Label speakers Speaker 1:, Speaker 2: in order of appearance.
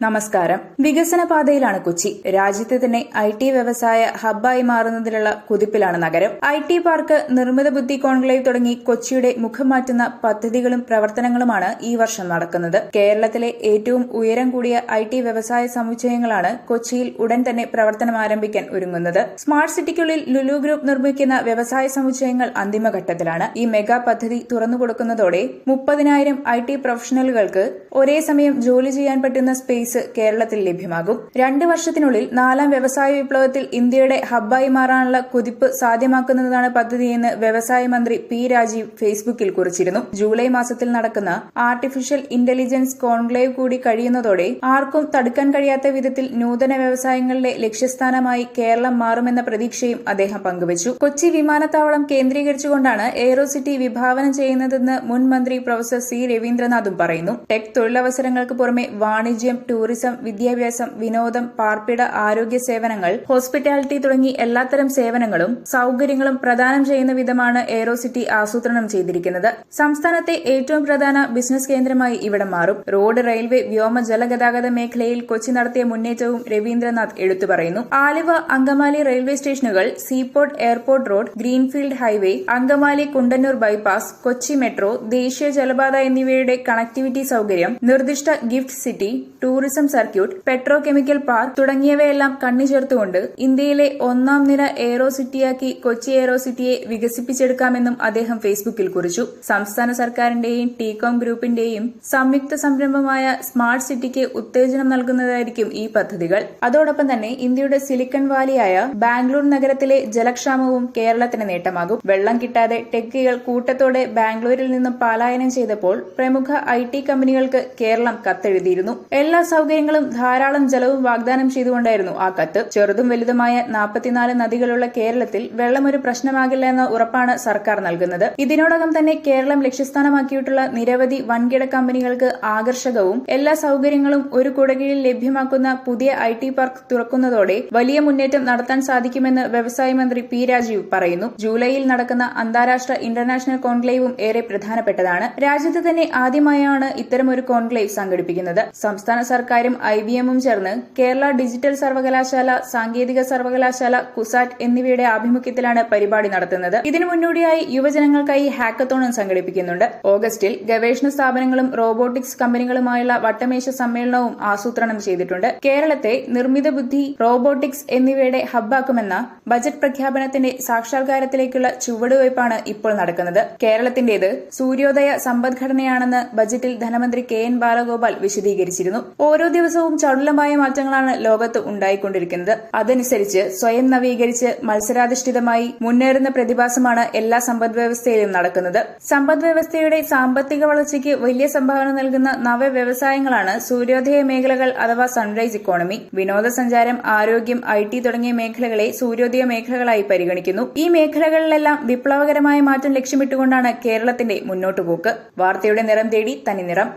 Speaker 1: നമസ്കാരം. വികസന പാതയിലാണ് കൊച്ചി. രാജ്യത്തെ തന്നെ ഐ ടി വ്യവസായ ഹബ്ബായി മാറുന്നതിലുള്ള കുതിപ്പിലാണ് നഗരം. ഐ ടി പാർക്ക് നിർമ്മിത ബുദ്ധി കോൺക്ലേവ് തുടങ്ങി കൊച്ചിയുടെ മുഖം മാറ്റുന്ന പദ്ധതികളും പ്രവർത്തനങ്ങളുമാണ് ഈ വർഷം നടക്കുന്നത്. കേരളത്തിലെ ഏറ്റവും ഉയരം കൂടിയ ഐ ടി വ്യവസായ സമുച്ചയങ്ങളാണ് കൊച്ചിയിൽ ഉടൻ തന്നെ പ്രവർത്തനം ആരംഭിക്കാൻ ഒരുങ്ങുന്നത്. സ്മാർട്ട് സിറ്റിക്കുള്ളിൽ ലുലു ഗ്രൂപ്പ് നിർമ്മിക്കുന്ന വ്യവസായ സമുച്ചയങ്ങൾ അന്തിമഘട്ടത്തിലാണ്. ഈ മെഗാ പദ്ധതി തുറന്നുകൊടുക്കുന്നതോടെ മുപ്പതിനായിരം ഐ ടി പ്രൊഫഷണലുകൾക്ക് ഒരേ സമയം ജോലി ചെയ്യാൻ പറ്റുന്ന സ്പേസ് കേരളത്തിൽ ലഭ്യമാകും. രണ്ട് വർഷത്തിനുള്ളിൽ നാലാം വ്യവസായ വിപ്ലവത്തിൽ ഇന്ത്യയുടെ ഹബ്ബായി മാറാനുള്ള കുതിപ്പ് സാധ്യമാക്കുന്നതാണ് പദ്ധതിയെന്ന് വ്യവസായ മന്ത്രി പി രാജീവ് ഫേസ്ബുക്കിൽ കുറിച്ചിരുന്നു. ജൂലൈ മാസത്തിൽ നടക്കുന്ന ആർട്ടിഫിഷ്യൽ ഇന്റലിജൻസ് കോൺക്ലേവ് കൂടി കഴിയുന്നതോടെ ആർക്കും തടുക്കാൻ കഴിയാത്ത വിധത്തിൽ നൂതന വ്യവസായങ്ങളുടെ ലക്ഷ്യസ്ഥാനമായി കേരളം മാറുമെന്ന പ്രതീക്ഷയും അദ്ദേഹം പങ്കുവച്ചു. കൊച്ചി വിമാനത്താവളം കേന്ദ്രീകരിച്ചുകൊണ്ടാണ് എയ്റോ സിറ്റി വിഭാവനം ചെയ്യുന്നതെന്ന് മുൻ മന്ത്രി പ്രൊഫസർ സി രവീന്ദ്രനാഥും പറയുന്നു. ടെക് തൊഴിലവസരങ്ങൾക്ക് പുറമെ വാണിജ്യം ടൂറിസം വിദ്യാഭ്യാസം വിനോദം പാർപ്പിട ആരോഗ്യ സേവനങ്ങൾ ഹോസ്പിറ്റാലിറ്റി തുടങ്ങി എല്ലാത്തരം സേവനങ്ങളും സൌകര്യങ്ങളും പ്രദാനം ചെയ്യുന്ന വിധമാണ് എയ്റോ സിറ്റി ആസൂത്രണം ചെയ്തിരിക്കുന്നത്. സംസ്ഥാനത്തെ ഏറ്റവും പ്രധാന ബിസിനസ് കേന്ദ്രമായി ഇവിടെ മാറും. റോഡ് റെയിൽവേ വ്യോമ ജലഗതാഗത മേഖലയിൽ കൊച്ചി നടത്തിയ മുന്നേറ്റവും രവീന്ദ്രനാഥ് എടുത്തു പറയുന്നു. ആലുവ അങ്കമാലി റെയിൽവേ സ്റ്റേഷനുകൾ seaport airport road greenfield highway Angamaly Kundannoor bypass Kochi metro ദേശീയ ജലപാത എന്നിവയുടെ കണക്ടിവിറ്റി സൌകര്യം നിർദ്ദിഷ്ട gift city tourism circuit petro chemical park തുടങ്ങിയവയെല്ലാം കണ്ണി ചേർത്തുകൊണ്ട് ഇന്ത്യയിലെ ഒന്നാം നിര എയ്റോ സിറ്റിയാക്കി കൊച്ചി എയ്റോ സിറ്റിയെ വികസിപ്പിച്ചെടുക്കാമെന്നും അദ്ദേഹം ഫേസ്ബുക്കിൽ കുറിച്ചു. സംസ്ഥാന സർക്കാരിന്റെയും ടീകോം ഗ്രൂപ്പിന്റെയും സംയുക്ത സംരംഭമായ സ്മാർട്ട് സിറ്റിക്ക് ഉത്തേജനം നൽകുന്നതായിരിക്കും ഈ പദ്ധതികൾ. അതോടൊപ്പം തന്നെ ഇന്ത്യയുടെ സിലിക്കൺ വാലിയായ ബാംഗ്ലൂർ നഗരത്തിലെ ജലക്ഷാമവും കേരളത്തിന് നേട്ടമാകും. വെള്ളം കിട്ടാതെ ടെക്കികൾ കൂട്ടത്തോടെ ബാംഗ്ലൂരിൽ നിന്നും പലായനം ചെയ്തപ്പോൾ പ്രമുഖ ഐ കമ്പനികൾക്ക് കേരളം കത്തെഴുതിയിരുന്നു. എല്ലാ സൌകര്യങ്ങളും ധാരാളം ജലവും വാഗ്ദാനം ചെയ്തുകൊണ്ടായിരുന്നു ആ കത്ത്. ചെറുതും വലുതുമായ നാൽപ്പത്തിനാല് നദികളുള്ള കേരളത്തിൽ വെള്ളം ഒരു പ്രശ്നമാകില്ല എന്ന ഉറപ്പാണ് സർക്കാർ നൽകുന്നത്. ഇതിനോടകം തന്നെ കേരളം ലക്ഷ്യസ്ഥാനമാക്കിയിട്ടുള്ള നിരവധി വൻകിട കമ്പനികൾക്ക് ആകർഷകവും എല്ലാ സൌകര്യങ്ങളും ഒരു കുടകീഴിൽ ലഭ്യമാക്കുന്ന പുതിയ ഐ ടി പാർക്ക് തുറക്കുന്നതോടെ വലിയ മുന്നേറ്റം നടത്താൻ സാധിക്കുമെന്ന് വ്യവസായ മന്ത്രി പി രാജീവ് പറയുന്നു. ജൂലൈയിൽ നടക്കുന്ന അന്താരാഷ്ട്ര ഇന്റർനാഷണൽ കോൺക്ലേവും ഏറെ പ്രധാനപ്പെട്ടതാണ്. രാജ്യത്ത് തന്നെ ആദ്യമായാണ് ഇത്തരമൊരു കോൺക്ലേവ് സംഘടിപ്പിക്കുന്നത്. സംസ്ഥാന സർക്കാരും ഐ ബി എമ്മും ചേർന്ന് കേരള ഡിജിറ്റൽ സർവകലാശാല സാങ്കേതിക സർവകലാശാല കുസാറ്റ് എന്നിവയുടെ ആഭിമുഖ്യത്തിലാണ് പരിപാടി നടത്തുന്നത്. ഇതിനു മുന്നോടിയായി യുവജനങ്ങൾക്കായി ഹാക്കത്തോണും സംഘടിപ്പിക്കുന്നുണ്ട്. ഓഗസ്റ്റിൽ ഗവേഷണ സ്ഥാപനങ്ങളും റോബോട്ടിക്സ് കമ്പനികളുമായുള്ള വട്ടമേശ സമ്മേളനവും ആസൂത്രണം ചെയ്തിട്ടുണ്ട്. കേരളത്തെ നിർമ്മിത ബുദ്ധി റോബോട്ടിക്സ് എന്നിവയുടെ ഹബ്ബാക്കുമെന്ന ബജറ്റ് പ്രഖ്യാപനത്തിന്റെ സാക്ഷാത്കാരത്തിലേക്കുള്ള ചുവടുവയ്പാണ് ഇപ്പോൾ നടക്കുന്നത്. കേരളത്തിന്റേത് സൂര്യോദയ സമ്പദ്ഘടനയാണെന്ന് ബജറ്റിൽ ധനമന്ത്രി കെ എൻ ബാലഗോപാൽ വിശദീകരിച്ചിരുന്നു. ഓരോ ദിവസവും ചടുലമായ മാറ്റങ്ങളാണ് ലോകത്ത് ഉണ്ടായിക്കൊണ്ടിരിക്കുന്നത്. അതനുസരിച്ച് സ്വയം നവീകരിച്ച് മത്സരാധിഷ്ഠിതമായി മുന്നേറുന്ന പ്രതിഭാസമാണ് എല്ലാ സമ്പദ് വ്യവസ്ഥയിലും നടക്കുന്നത്. സമ്പദ് വ്യവസ്ഥയുടെ സാമ്പത്തിക വളർച്ചയ്ക്ക് വലിയ സംഭാവന നൽകുന്ന നവവ്യവസായങ്ങളാണ് സൂര്യോദയ മേഖലകൾ അഥവാ സൺറൈസ് ഇക്കോണമി വിനോദസഞ്ചാരം ആരോഗ്യം ഐ ടി തുടങ്ങിയ മേഖലകളെ സൂര്യോദയ മേഖലകളായി പരിഗണിക്കുന്നു. ഈ മേഖലകളിലെല്ലാം വിപ്ലവകരമായ മാറ്റം ലക്ഷ്യമിട്ടുകൊണ്ടാണ് കേരളത്തിന്റെ മുന്നോട്ടുപോക്ക്. വാർത്തയുടെ നിറം തേടി തനി നിറം